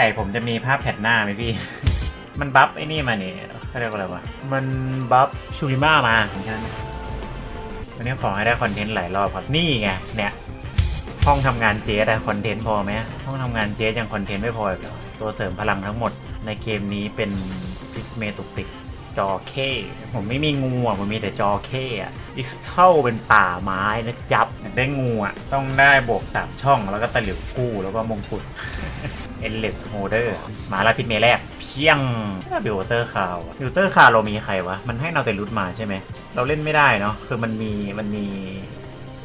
ไก่ผมจะมีภาพแผ่นหน้าไหมพี่ มันบัฟไอ้นี่มาเนี่ยเขาเรียกว่าอะไรวะ มันบัฟชูริมามาของฉันวันนี้ขอให้ได้คอนเทนต์หลายรอบครับ นี่ไง เนี่ยห้องทำงานเจสอะคอนเทนต์พอไหมห้องทำงานเจสยังคอนเทนต์ไม่พออีกเหรอตัวเสริมพลังทั้งหมดในเกมนี้เป็นพิสเมตุกติกจอเคผมไม่มีงูอะมันมีแต่จอเคอะดิสเทลเป็นป่าไม้นะจับอยากได้งูอะต้องได้บวกสามช่องแล้วก็ตะหลิวกู้แล้วก็มงกุฎ เอเลสโฮเดอร์มาลาพิษเมแรก เพียงบิวเตอร์คาวบิวเตอร์คาวเรามีใครวะ มันให้เราแต่รุดมาใช่ไหม เราเล่นไม่ได้เนาะ คือมันมี มันมี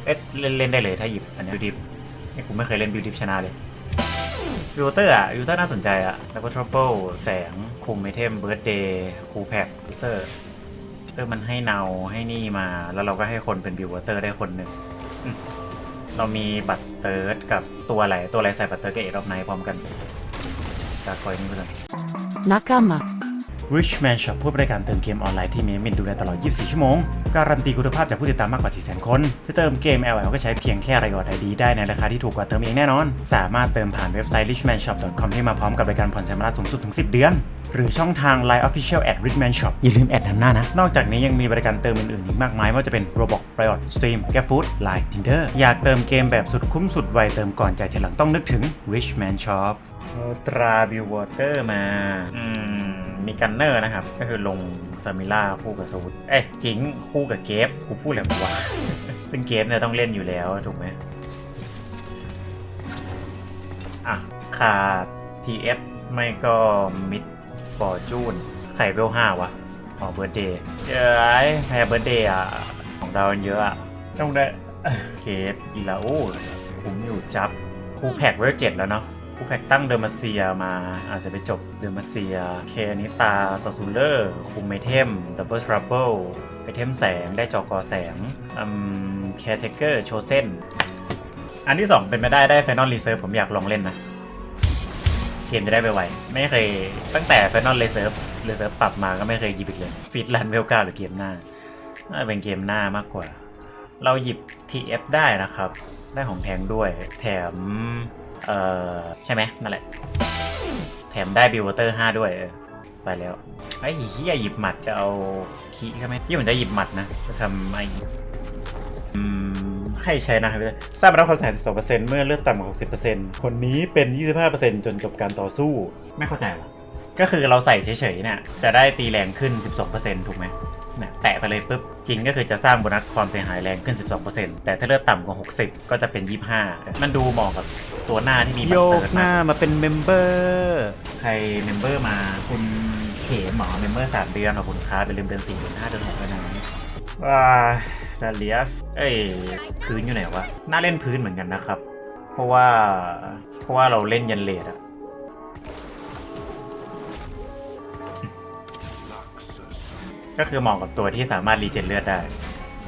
เอ๊ะเล่นเล่นได้เลยถ้าหยิบอันนี้บิวดิฟนี่กูไม่เคยเล่นบิวดิฟชนะเลยบิวเตอร์อะบิวเตอร์น่าสนใจอะ แล้วก็ทรัพเปิลแสง คุมไอเทมเบิร์ดเดย์คูแพ็กบิวเตอร์เออมันให้เนาให้นี่มา แล้วเราก็ให้คนเป็นบิวเตอร์ได้คนหนึ่งเรามีบัตรเติร์ดกับตัวอะไรตัวอะไรใส่บัตรเติร์ดกับเอรอบไนพร้อมกัน จากคอยนี่เพื่อน仲間 Richman Shop ผู้บริการเติมเกมออนไลน์ที่มีมินดูแลตลอด 24 ชั่วโมง การันตีคุณภาพจากผู้ติดตามมากกว่า 400,000 คนที่เติมเกม LL ก็ใช้เพียงแค่รายอดไอดีได้ในราคาที่ถูกกว่าเติมเองแน่นอน สามารถเติมผ่านเว็บไซต์ richmanshop.com ที่มาพร้อมกับบริการผ่อนชำระสูงสุดถึง 10 เดือน หรือช่องทาง Line Official at Richman Shop อย่าลืมแอดนำหน้านะ นอกจากนี้ยังมีบริการเติมอื่นๆอีกมากมายไม่ว่าจะเป็น Roblox Riot Stream g a f o o d Line Tinder อยากเติมเกมแบบสุดคุ้มสุดไวเติมก่อนจ่ายทีหลังต้องนึกถึง Richman Shop ตราบิววอเตอร์มา อืม มีกันเนอร์นะครับ ก็คือลงซามิล่าคู่กับซูดเอ้ยจิงคู่กับเกฟ กูพูดอะไรวะซึ่งเกฟเนี่ยต้องเล่นอยู่แล้ว ถูกไหมอะ ขาด TS ไม่ก็มิดฟอร์จูนไข่เวลห้าวะอ๋อเบิร์ดเดย์เอ้ยแพ้เบิร์ดเดย์อะ ของเรามันเยอะอะ ต้องได้เคฟอีลาโอ้ผมอยู่จับคู่แพ็กเวลเจ็ดแล้วเนาะ คู่แพ็กตั้งเดอร์มาเซียมา อาจจะไปจบเดอร์มาเซีย เคนิตาซอซูเลอร์คุมไอเทมดับเบิลทรัพเบิลไอเทมแสงได้จอกอแสงอืมแคเทเกอร์โชเซนอันที่ 2 เป็นไปได้ได้แฟนนอลรีเซิร์ฟผมอยากลองเล่นนะ เกมจะได้ไปไวไม่เคย ตั้งแต่แฟนนอลรีเซิร์ฟรีเซิร์ฟปรับมาก็ไม่เคยหยิบอีกเลยฟีดลันเวลก้าหรือเกมหน้าน่าจะเป็นเกมหน้ามากกว่า เราหยิบ TF ได้นะครับ ได้ของแทงด้วย แถม เออใช่ไหมนั่นแหละ แถมได้บิวเตอร์5ด้วยเออไปแล้วไอ้เฮียหยิบหมัดจะเอาคีใช่ไหมยี่มันจะหยิบหมัดนะจะทำไอ้ให้ใช้นะครับทราบมาแล้วความแสง12%เมื่อเลือดต่ำกว่า60%คนนี้เป็น 25%จนจบการต่อสู้ ไม่เข้าใจวะก็คือเราใส่เฉยๆเนี่ยจะได้ตีแรงขึ้น 12%ถูกไหม เนี่ยแตะไปเลยปุ๊บจริงก็คือจะสร้างโบนัสความเสียหายแรงขึ้น 12%แต่ถ้าเลือดต่ำกว่า 60 ก็จะเป็น 25 มันดูเหมาะกับตัวหน้าที่มีบัตรโยเติกร์ดหน้ามากมาเป็นเมมเบอร์ใครเมมเบอร์มาคุณเขมหมอเมมเบอร์สามเดือนขอบคุณครับไปลืมเดือนสี่เดือนห้าเดือนหกแล้วนะว้าดาเลียสเอ้ยพื้นอยู่ไหนวะ น่าเล่นพื้นเหมือนกันนะครับ เพราะว่าเพราะว่าเราเล่นยันเลดอะ ก็คือเหมาะกับตัวที่สามารถรีเจนเลือดได้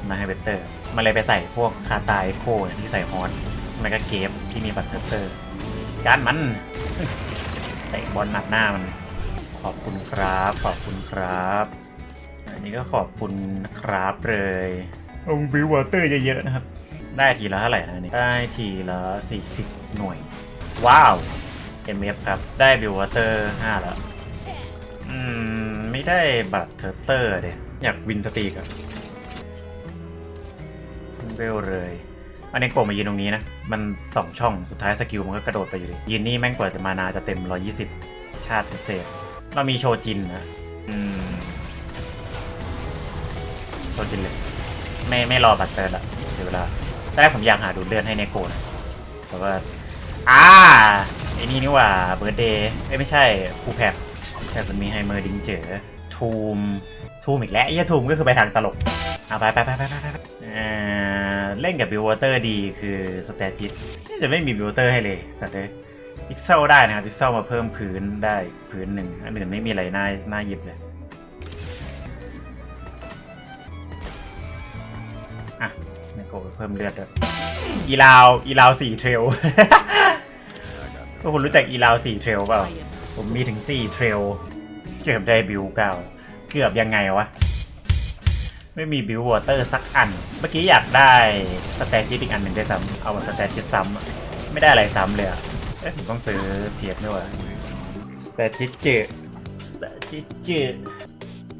มาให้เบเตอร์มันเลยไปใส่พวกคาตายโคเนี่ยที่ใส่ฮอตแล้วก็เกฟที่มีบัตรเตอร์การมันเตะบอลหนักหน้ามัน ขอบคุณครับ ขอบคุณครับ อันนี้ก็ขอบคุณครับเลยองบิววอเตอร์เยอะๆนะครับ ได้ทีละเท่าไหร่นะนี่ได้ทีละ 40 หน่วย ว้าว MF ครับ ได้บิววอเตอร์ 5 แล้ว อืม ไม่ได้บัตรเทอร์เตอร์เดยอยากวินสตีกอะเวลเลย อันนี้โกมายืนตรงนี้นะ มันสองช่องสุดท้ายสกิลมันก็กระโดดไปอยู่ดียืนนี่แม่งกว่าจะมานาจะเต็ม 120 ชาติเศษเรามีโชจินนะโชจินเลย ไม่ไม่รอบัตรเตอร์ละเสียเวลาตอนแรกผมอยากหาดูดเลือดให้เนโกนะแต่ว่าอ่าไอ้นี่นี่ว่าเบิร์ดเดย์ไม่ใช่คูแพค แต่มันมีไฮเมอร์ดิงเจอทูมทูมอีกแล้วไอ้เหี้ยทูมก็คือไปทางตลกเอาไปไปไปไปไปไปอ่าเล่นกับบิววอเตอร์ดีคือสเตจิตจะไม่มีบิววอเตอร์ให้เลยแต่เด้พิกเซลได้นะครับพิกเซลมาเพิ่มพื้นได้พื้นหนึ่งอันอื่นไม่มีอะไรน่าน่าหยิบเลยอะนี่โกเพิ่มเลือดด้วยอีลาวอีลาวสี่เทรล ทุกคนรู้จักอีลาวสี่เทรลเปล่า ผมมีถึง 4 เทรล เกือบได้บิวเก่า เกือบยังไงวะ ไม่มีบิววอเตอร์สักอัน เมื่อกี้อยากได้สแตจิตอีกอันหนึ่งได้วยซ้ำเอาสแตจิตซ้ำอะไม่ได้อะไรซ้ำเลยอะเอ๊ะผมต้องซื้อเทียบด้วยวะสเตจิจืสเตจิจื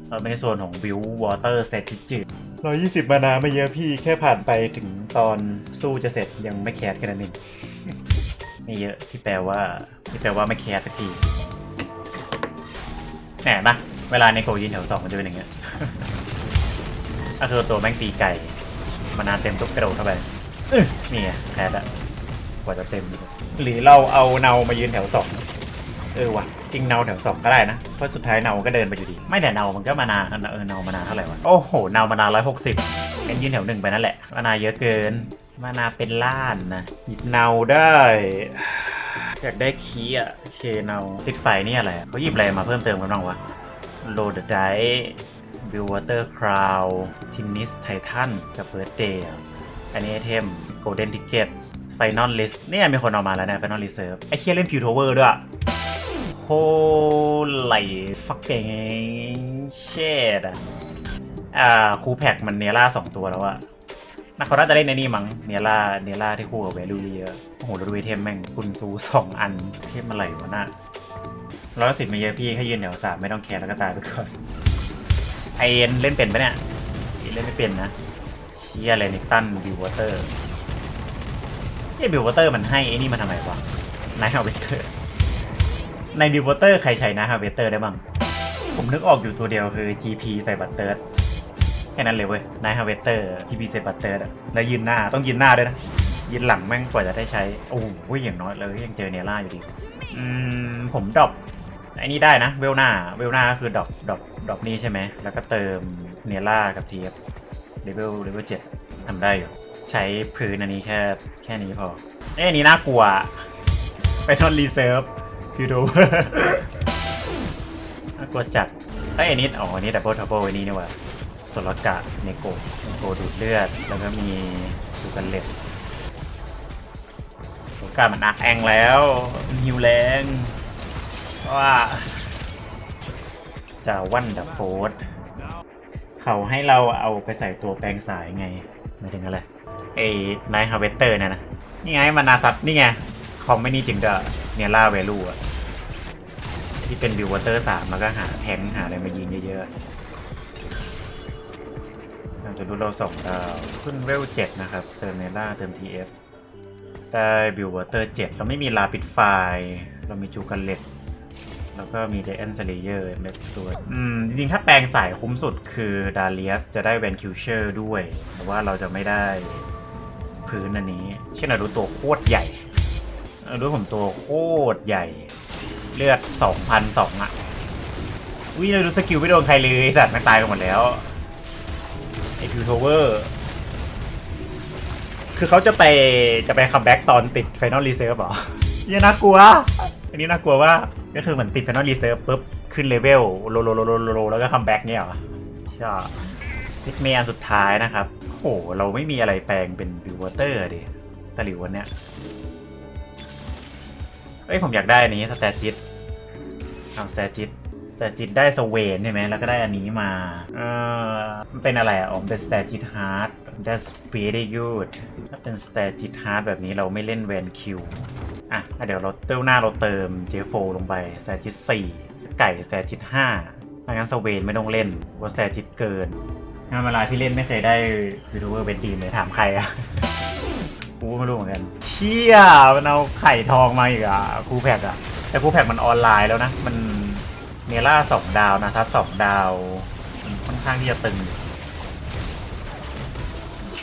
เราเป็นในส่วนของบิววอเตอร์สเตจิจืร้อยยี่สิบมานาไม่เยอะพี่แค่ผ่านไปถึงตอนสู้จะเสร็จยังไม่แคสแค่นั้นเองไม่เยอะที่แปลว่าที่แปลว่าไม่แคสสักที แหมปะเวลาในโกยินแถวสองมันจะเป็นอย่างเงี้ย ก็คือตัวแม่งตีไก่มานานเต็มทุกกระโดดเข้าไปอื้อนี่ไงแคสอะกว่าจะเต็ม หรือเราเอาเนามายืนแถวสองเออว่ะจริงเนาแถวสองก็ได้นะ เพราะสุดท้ายเนาก็เดินไปอยู่ดี ไม่แต่เนามันก็มานานเออเนามานานเท่าไหร่วะ โอ้โห เนามานานร้อยหกสิบเป็นยืนแถวหนึ่งไปนั่นแหละมานาเยอะเกิน มานาเป็นล้านนะ หยิบเนาได้ อยากได้คีย์อะเคเนาติดไฟนี่อะไรเขาหยิบอะไรมาเพิ่มเติมกันบ้างวะโ o ดไดบิววอเตอร์คราวทินนิสไททันกับเบิร์ดเดย์อันนี้ไอเทมโกลเด้นทิเก็ตไฟนอลลิสเนี่ยมีคนเอามาแล้วนะไฟนอลลิสเซิร์ฟไอเคียเล่นพิวทเวอร์ด้วยโฮไลฟักเกงเชดอะอ่าคูแพ็กมันเนล่าสองตัวแล้วอะ นักเขาน่าจะเล่นในนี่มั้งเนล่าเนล่าที่คู่กับเวลูเยอะโอ้โหแล้วดูเทมแม่งคุณซูสองอันเทมอะไรวะน่ะร้อยสิบไม่เยอะพี่แค่ยืนแถวสามไม่ต้องแคร์แล้วก็ตายไปก่อนไอเอ็นเล่นเป็นปะเนี่ยเล่นไม่เป็นนะเชียอะไรนิกตันบิววอเตอร์ไอบิววอเตอร์มันให้ไอ้นี่มาทำไมวะนายฮาเวเตอร์ในบิววอเตอร์ใครใช้นะฮาเวเตอร์ได้บ้างผมนึกออกอยู่ตัวเดียวคือ GP ใส่บัตเตอร์ แค่นั้นเลยเว้ยนายฮาเวเตอร์ GP ใส่บัตเตอร์แล้วยืนหน้าต้องยืนหน้าด้วยนะยืนหลังแม่งกว่าจะได้ใช้ โอ้โหอย่างน้อยเลยยังเจอเนล่าอยู่ดีอืมผมดรอปไอ้นี่ได้นะเวลหน้าเวลหน้าก็คือดรอปดรอปดรอปนี่ใช่ไหมแล้วก็เติมเนล่ากับทีเอฟเลเวลเลเวลเจ็ดทำได้อยู่ใช้พื้นอันนี้แค่แค่นี้พอ เอ้ยนี้น่ากลัว ไปทอนรีเซิร์ฟพิวโดน่ากลัวจัดไอ้ยอันนี้อ๋ออันนี้ดับเบิลทับเบิลอันนี้นี่หว่า โซลกะเนโกเนโกดูดเลือด แล้วก็มีดูกันเล็ดโอกามันอักแองแล้วมันฮิวแรงว่าจะวันดับโฟดเขาให้เราเอาไปใส่ตัวแปลงสายไงหมายถึงอะไรไอ้ไนฮาเวเตอร์เนี่ยนะนี่ไงมานาซัตนี่ไงคอมไม่นี่จริงจะเนียล่าเวลูอะที่เป็นบิววอเตอร์สามแล้วก็หาแทงหาอะไรมายิงเยอะๆ เราจะดูเราสองดาว ขึ้นเวลเจ็ดนะครับ เติมเนล่าเติมทีเอฟได้บิววอเตอร์7เราไม่มีลาปิดไฟ เรามีจูกันเล็ตแล้วก็มีเดนสเลเยอร์เม็ดตัวอืม จริงๆ ถ้าแปลงสายคุ้มสุดคือดาเลียสจะได้แวนคิวเชอร์ด้วย แต่ว่าเราจะไม่ได้พื้นอันนี้ เช่นเราดูตัวโคตรใหญ่เราดูผมตัวโคตรใหญ่ เลือด2,002อะ วิเราดูสกิลไม่โดนใครเลยสัตว์มันตายกันหมดแล้ว ไอพิวโทเวอร์คือเขาจะไปจะไปคัมแบ็กตอนติด Final Reserve เหรอเหี้ยังน่ากลัว อันนี้น่ากลัวว่าก็คือเหมือนติด Final Reserve ปุ๊บ ขึ้นเลเวลโลโลโลโลโลโลแล้วก็คัมแบ็กเนี่ยหรอใช่ซิกเมอันสุดท้ายนะครับโอ้โหเราไม่มีอะไรแปลงเป็นบิววอเตอร์ดิตะหลิววันเนี้ยเอ้ยผมอยากได้อันนี้สแตจิตเอาสแตจิต แต่จิตได้สเวนใช่ไหมแล้วก็ได้อันนี้มา เออมันเป็นอะไรอะอ๋อมันเป็นสแตจิตฮาร์ด that's pretty good ถ้าเป็นสแตจิตฮาร์ดแบบนี้เราไม่เล่นแวนคิวอะ เดี๋ยวเราเติมหน้าเราเติมเจโฟลงไปสแตจิตสี่ไก่สแตจิตห้าถ้างั้นสเวนไม่ต้องเล่นว่าสแตจิตเกินงานเวลาที่เล่นไม่เคยได้ยูทูบเบอร์เวนดีมเลยถามใครอะกูไม่รู้เหมือนกันเชี่ยมันเอาไข่ทองมาอีกอะคูแพกอะแต่คูแพกมันออนไลน์แล้วนะมัน เนล่าสองดาวนะทับสองดาวมันค่อนข้างที่จะตึง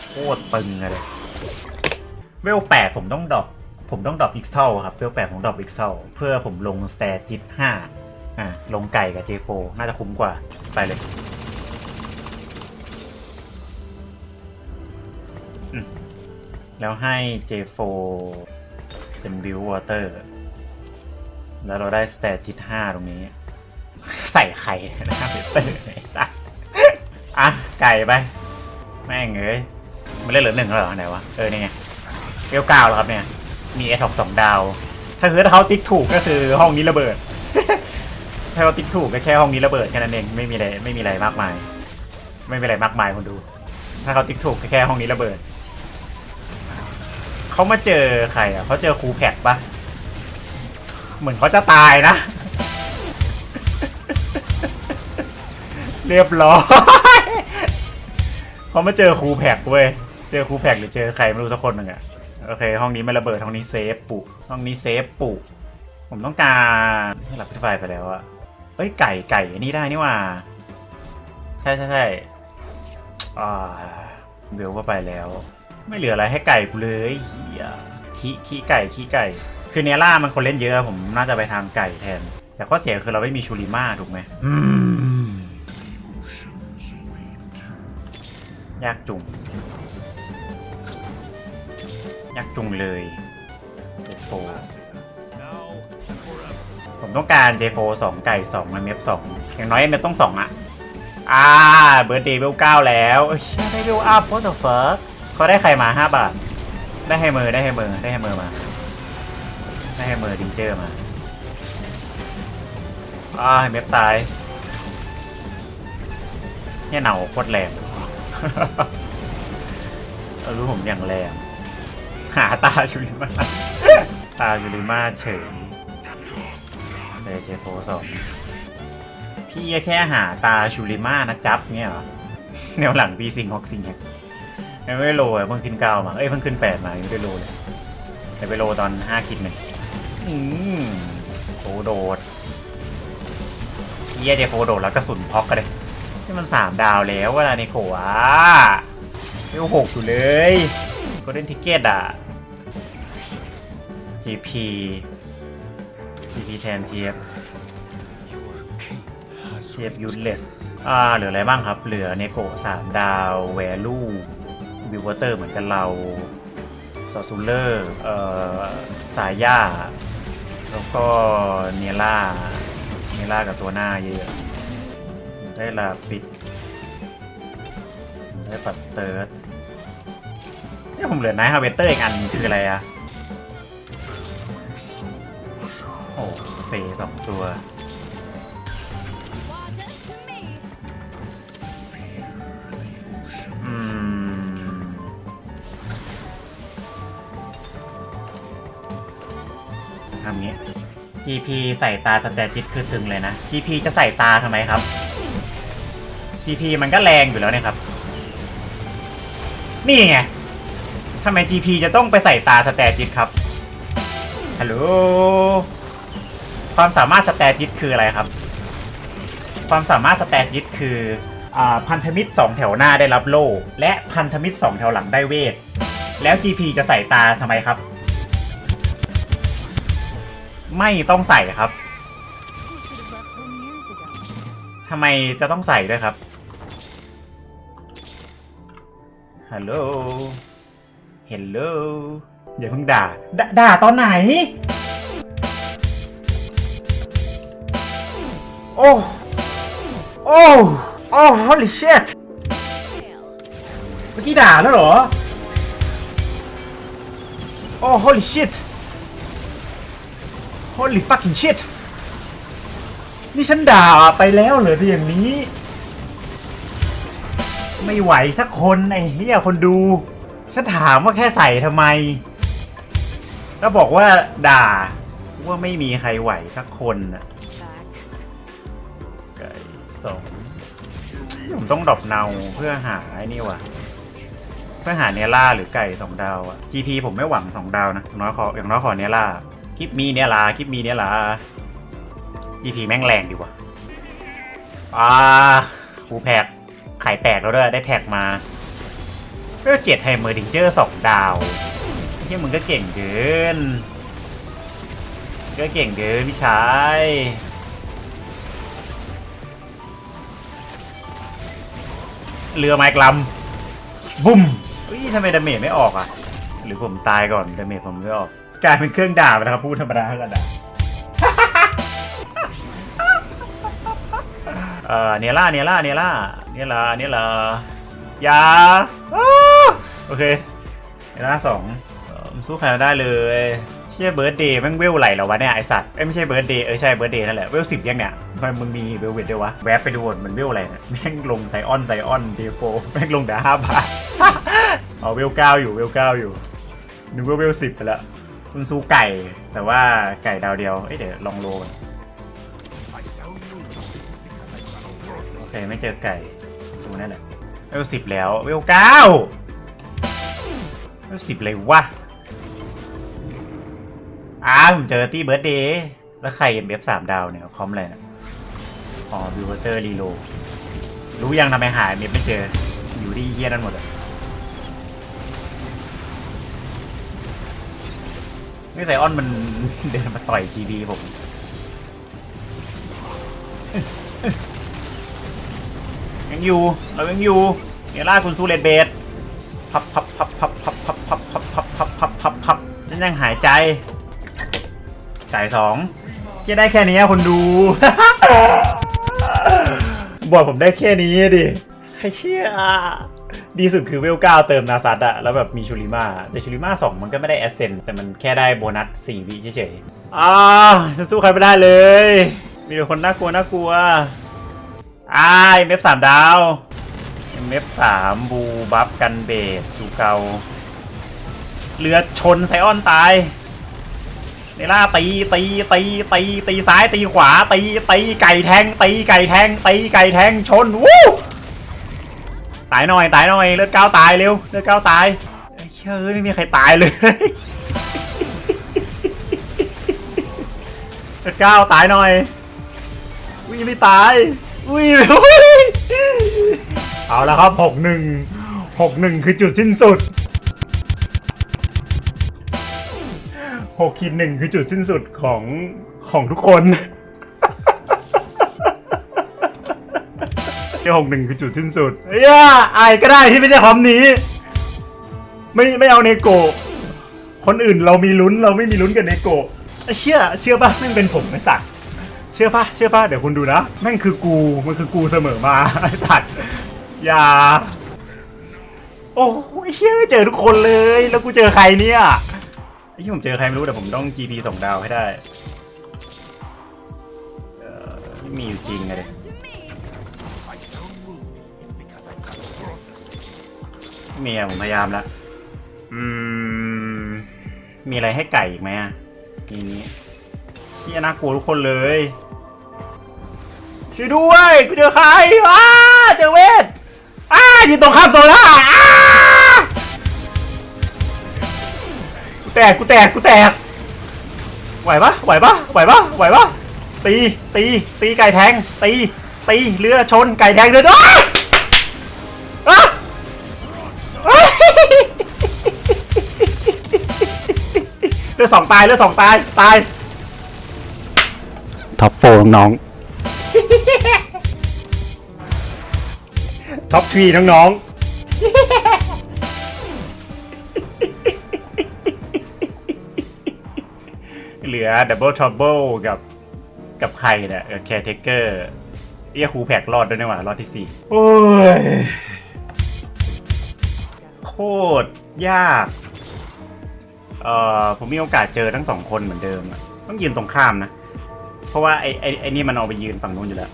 โคตรตึงเลยเวลแปดผมต้องดรอปผมต้องดรอปอีกเท่าครับเวลแปดผมดรอปอีกเท่าเพื่อผมลงสแตจิตห้าอะลงไก่กับเจโฟน่าจะคุ้มกว่าไปเลยแล้วให้เจโฟเป็นวิววอเตอร์ แล้วเราได้สแตจิตห้าตรงนี้ ใส่ไข่นะครับเตอร์ไอ้ตาอะไก่ไป แม่งเอ้ยมันเล่นเหลือหนึ่งแล้วเหรอไหนวะ เออนี่ไงเอลเก้าแล้วครับเนี่ย มีเอทอกสองดาว ถ้าคือถ้าเขาติ๊กถูกก็คือห้องนี้ระเบิด ถ้าเขาติ๊กถูกก็แค่ห้องนี้ระเบิดแค่นั้นเองไม่มีอะไรไม่มีอะไรมากมาย ไม่มีอะไรมากมายคนดู ถ้าเขาติ๊กถูกก็แค่ห้องนี้ระเบิดเขามาเจอใครอะเขาเจอครูแพดปะเหมือนเขาจะตายนะ เรียบร้อยเขามาเจอครูแพกเว้ย เจอครูแพกหรือเจอใครไม่รู้สักคนหนึ่งอะโอเค ห้องนี้ไม่ระเบิดห้องนี้เซฟปุห้องนี้เซฟปุผมต้องการให้หลับพิไฟไปแล้วอะเอ้ยไก่ไก่นี่ได้นี่ว่า ใช่ใช่ใช่อ่าเบลก็ไปแล้ว ไม่เหลืออะไรให้ไก่กูเลยเฮียขี้ขี้ไก่ขี้ไก่ คือเนล่ามันคนเล่นเยอะผมน่าจะไปทางไก่แทน แต่ข้อเสียคือเราไม่มีชูริมาถูกไหมอืม ยากจุง ยากจุงเลยเจโฟผมต้องการเจโฟสองไก่สองเมฟสองอย่างน้อยเมฟต้องสองอะอ่าเบิร์ดเดย์เวลเก้าแล้วเอ้ยได้เวลอัพ what the fuck เขาได้ใครมาห้าบาท ได้ให้มือได้ให้มือได้ให้มือมา ได้ให้มือดิงเจอร์มาอ่าเมฟตายเนี่ยเหนาโคตรแรง เออรู้ผมอย่างแรงหาตาชูริมาตาชูริมาเฉยเลยเจโฟสองพี่แค่หาตาชูริมานะจับเนี่ยเหรอแนวหลังปีซิงฮอกซิงเนี่ยไม่ได้โลอะเพิ่งขึ้นเก้ามา เอ้ยเพิ่งขึ้นแปดมาไม่ได้โลเลยแต่ไปโลตอนห้าคิดหนึ่งอืมโฟโดดเฮียเจโฟโดดแล้วกระสุนพอกกันเลย นี่มันสามดาวแล้วเวลาในโขอะเรียกหกอยู่เลยก็เล่นทิเกตอะ GP GP แทนเทียบเทียบยูเลสอ่าเหลืออะไรบ้างครับ เหลือเนโกสามดาวแวลูบิวเวอร์เตอร์เหมือนกันเราซอซูเลอร์เอ่อสายย่าแล้วก็เนล่าเนล่ากับตัวหน้าเยอะ ได้ลาปิด ได้ปัดเติร์ดเนี่ยผมเหลือไนท์ฮาเวเตอร์อีกอันคืออะไรอะโอ้เฟยสองตัวทำงี้ GP ใส่ตาสแตจิตคือถึงเลยนะ GP จะใส่ตาทำไมครับ GP มันก็แรงอยู่แล้วเนี่ยครับ นี่ไงทำไม GP จะต้องไปใส่ตาสแตจิตครับ ฮัลโหล ความสามารถสแตจิตคืออะไรครับ ความสามารถสแตจิตคืออพันธมิตร 2 แถวหน้าได้รับโล่และพันธมิตร 2 แถวหลังได้เวท แล้ว GP จะใส่ตาทำไมครับ ไม่ต้องใส่ครับทำไมจะต้องใส่ด้วยครับ ฮัลโหลเฮลโลอย่าเพิ่งด่าดด่าตอนไหน โอ้ โอ้ โอ้ holy shit เมื่อกี้ด่าแล้วเหรอ โอ้ holy shit holy fucking shit นี่ฉันด่าไปแล้วเหรอที่อย่างนี้ ไม่ไหวสักคนไอ้เหี้ยคนดู ฉันถามว่าแค่ใส่ทำไม แล้วบอกว่าด่า ว่าไม่มีใครไหวสักคนน่ะไก่สองผมต้องดรอปเนาเพื่อหาไอ้นี่ว่ะเพื่อหาเนล่าหรือไก่สองดาวอะ GP ผมไม่หวังสองดาวนะอย่างน้อยขออย่างน้อยขอเนล่าคลิปมีเนล่าคลิปมีเนล่า GP แม่งแรงดีว่ะอ่าคูแพก ไข่แตกแล้วด้วยได้แท็กมาก็เจ็ดไฮเมอร์ดิงเจอร์สองดาวที่มึงก็เก่งเกินก็เก่งเกินพี่ชายเรือไม้กลัมบุ้มเฮ้ยทำไมดาเมจไม่ออกอะ หรือผมตายก่อนดาเมจผมไม่ออก กลายเป็นเครื่องด่าไปนะครับพูดธรรมดาก็ด่า เอ่อเนล่าเนล่าเนล่าเนล่าเนล่ายาอ้าโอเคเนล่าสองสู้ใครได้เลย เชี่ยเบิร์ดเดย์แม่งเวลไหลแล้ววะเนี่ยไอสัตว์เอ้ไม่ใช่เบิร์ดเดย์เออใช่เบิร์ดเดย์นั่นแหละเวลสิบยังเนี่ยทำไมมึงมีเวลเวทด้วยวะแวบไปดูมันเวลอะไรเนี่ยแม่งลงไซออนไซออนเจโฟแม่งลงแต่ห้าบาทเอาเวลเก้าอยู่เวลเก้าอยู่นึกว่าเวลสิบไปแล้วคุณสู้ไก่แต่ว่าไก่ดาวเดียวเอ้ยเดี๋ยวลองโลก่อน ไม่เจอไก่ตัวนั่นแหละเวลสิบแล้วเวลเก้าเวลสิบเลยวะอ้าวผมเจอตี้เบิร์ดเดย์แล้วใครเอ็มเอฟสามดาวเนี่ยคอมอะไรนะอ๋อบิวเตอร์รีโลรู้ยังทำไมหายเมฟไม่เจออยู่ที่เฮียนั่นหมดอะนี่ไซออนมันเดินมาต่อยทีบีผม ยังอยู่ เรายังอยู่เนล่าคุณซูเลตเบสพับพับพับพับพับพับพับพับพับพับพับพับพับฉันยังหายใจจ่ายสองแค่ได้แค่นี้คนดูบอกผมได้แค่นี้ดิใครเชื่อดีสุดคือเวลก้าเติมนาซัตอะแล้วแบบมีชูริมาแต่ชูริมาสองมันก็ไม่ได้แอสเซนแต่มันแค่ได้โบนัสสี่วิเฉยๆอ้าวฉันสู้ใครไม่ได้เลย มีแต่คนน่ากลัวน่ากลัว อ้ายเมฟสามดาวเมฟสามบูบัฟกันเบสจูเกาเรือชนไซออนตายเนล่าตีตีตีตีตีซ้ายตีขวาตีตีไก่แทงตีไก่แทงตีไก่แทงชนวู้ตายหน่อยตายหน่อยเลือดก้าวตายเร็วเลือดก้าวตายเฮ้ยเฮ้ยไม่มีใครตายเลยเลือดก้าวตายหน่อยอุ้ยไม่ตาย อุ้ยเอาละครับหกหนึ่งหกหนึ่งคือจุดสิ้นสุดหกขีดหนึ่งคือจุดสิ้นสุดของของทุกคนเจ้าหกหนึ่งคือจุดสิ้นสุดเอ้ยอายก็ได้ที่ไม่ใช่คอมนี้ ไม่ไม่เอาเนโกคนอื่นเรามีลุ้นเราไม่มีลุ้นกับเนโก้เชื่อเชื่อป่ะแม่เป็นผมไม่สัก เชื่อป่ะเชื่อป่ะเดี๋ยวคุณดูนะแม่งคือกูมันคือกูเสมอมาไอ้ตัดอย่า โอ้ยเชื่อเจอทุกคนเลย แล้วกูเจอใครเนี่ยไอ้ที่ผมเจอใครไม่รู้แต่ผมต้อง GP ส่งดาวให้ได้เอ่อไม่มีอยู่จริงอะเลยไม่มีอะผมพยายามแล้วอืม มีอะไรให้ไก่อีกไหมอะทีนี้พี่น่ากลัวทุกคนเลย ช่วยด้วยกูเจอใครอ้าเจอเวทอ้าอยู่ตรงข้ามโซล่าอ้ากูแตกกูแตกกูแตกไหวปะไหวปะไหวปะไหวปะตีตีตีไก่แทงตีตีเรือชนไก่แทงเรืออ้าอ้าอ้าเรือสองตายเรือสองตายตายท็อปโฟน้อง ท็อปทรีน้องๆ เหลือดับเบิลทรัเบิลกับกับใครเนี่ยแคร์เทเกอร์เอียคูแพกรอดด้วยนะว่ะรอดที่สี่โอ้ย โคตรยาก เอ่อ ผมมีโอกาสเจอทั้งสองคนเหมือนเดิมอะต้องยืนตรงข้ามนะ เพราะว่าไอ้ไอ้ไอ้นี่มันเอาไปยืนฝั่งนู้นอยู่แล้ว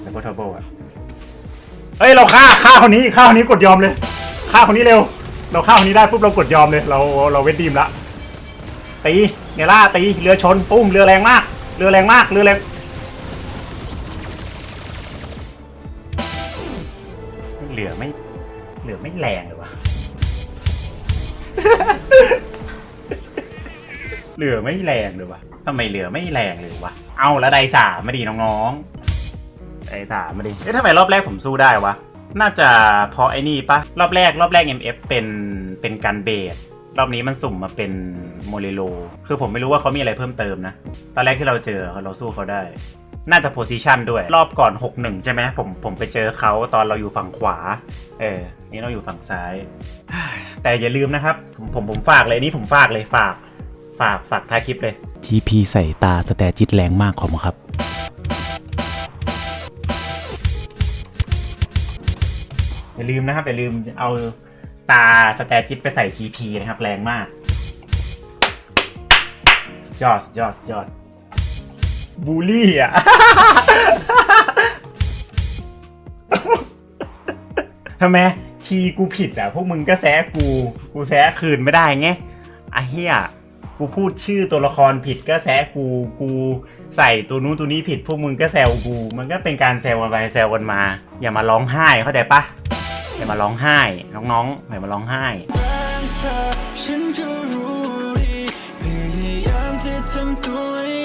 แต่ก็เทอร์โบอะ เฮ้ยเราฆ่าฆ่าคนนี้ฆ่าคนนี้กดยอมเลยฆ่าคนนี้เร็ว เราฆ่าคนนี้ได้ปุ๊บเรากดยอมเลย เราเราเวทดีมละตีเนล่าตีเรือชนปุ้มเรือแรงมาก เรือแรงมากเรือแรงเหลือไม่เหลือไม่แรงเลยวะเหลือไม่แรงเลยวะทำไมเหลือไม่แรงเลยวะเอาล้วไดสามมาดีน้องๆ ไดสามมาดีเอ๊ะทำไมรอบแรกผมสู้ได้วะ น่าจะเพราะไอ้นี่ปะรอบแรกรอบแรก MF เป็นเป็นการเบสรอบนี้มันสุ่มมาเป็นโมเรโล คือผมไม่รู้ว่าเขามีอะไรเพิ่มเติมนะ ตอนแรกที่เราเจอเราสู้เขาได้ น่าจะโพซิชันด้วย รอบก่อน 6-1 ใช่ไหมผมผมไปเจอเขาตอนเราอยู่ฝั่งขวา เออ นี่เราอยู่ฝั่งซ้าย แต่อย่าลืมนะครับ ผมผมผมฝากเลยนี่ผมฝากเลยฝาก ฝากฝากท้ายคลิปเลย GP ใส่ตาสแตจิตแรงมากขอบครับ อย่าลืมนะครับอย่าลืมเอาตาสแตจิตไปใส่ GP นะครับ แรงมากสุดยอดสุดยอดสุดยอดบูลลี่อะ ทำไม ทีกูผิดอะ พวกมึงก็แซะกู กูแซะคืนไม่ได้ไงไอ้เหี้ยกูพูดชื่อตัวละครผิดก็แซะกู กูใส่ตัวนู้นตัวนี้ผิด พวกมึงก็แซวกู มันก็เป็นการแซวกันไปแซวกันมา อย่ามาร้องไห้เข้าใจปะ อย่ามาร้องไห้ น้องๆอย่ามาร้องไห้ฉันก็รู้ดีพยายามจะทำตัว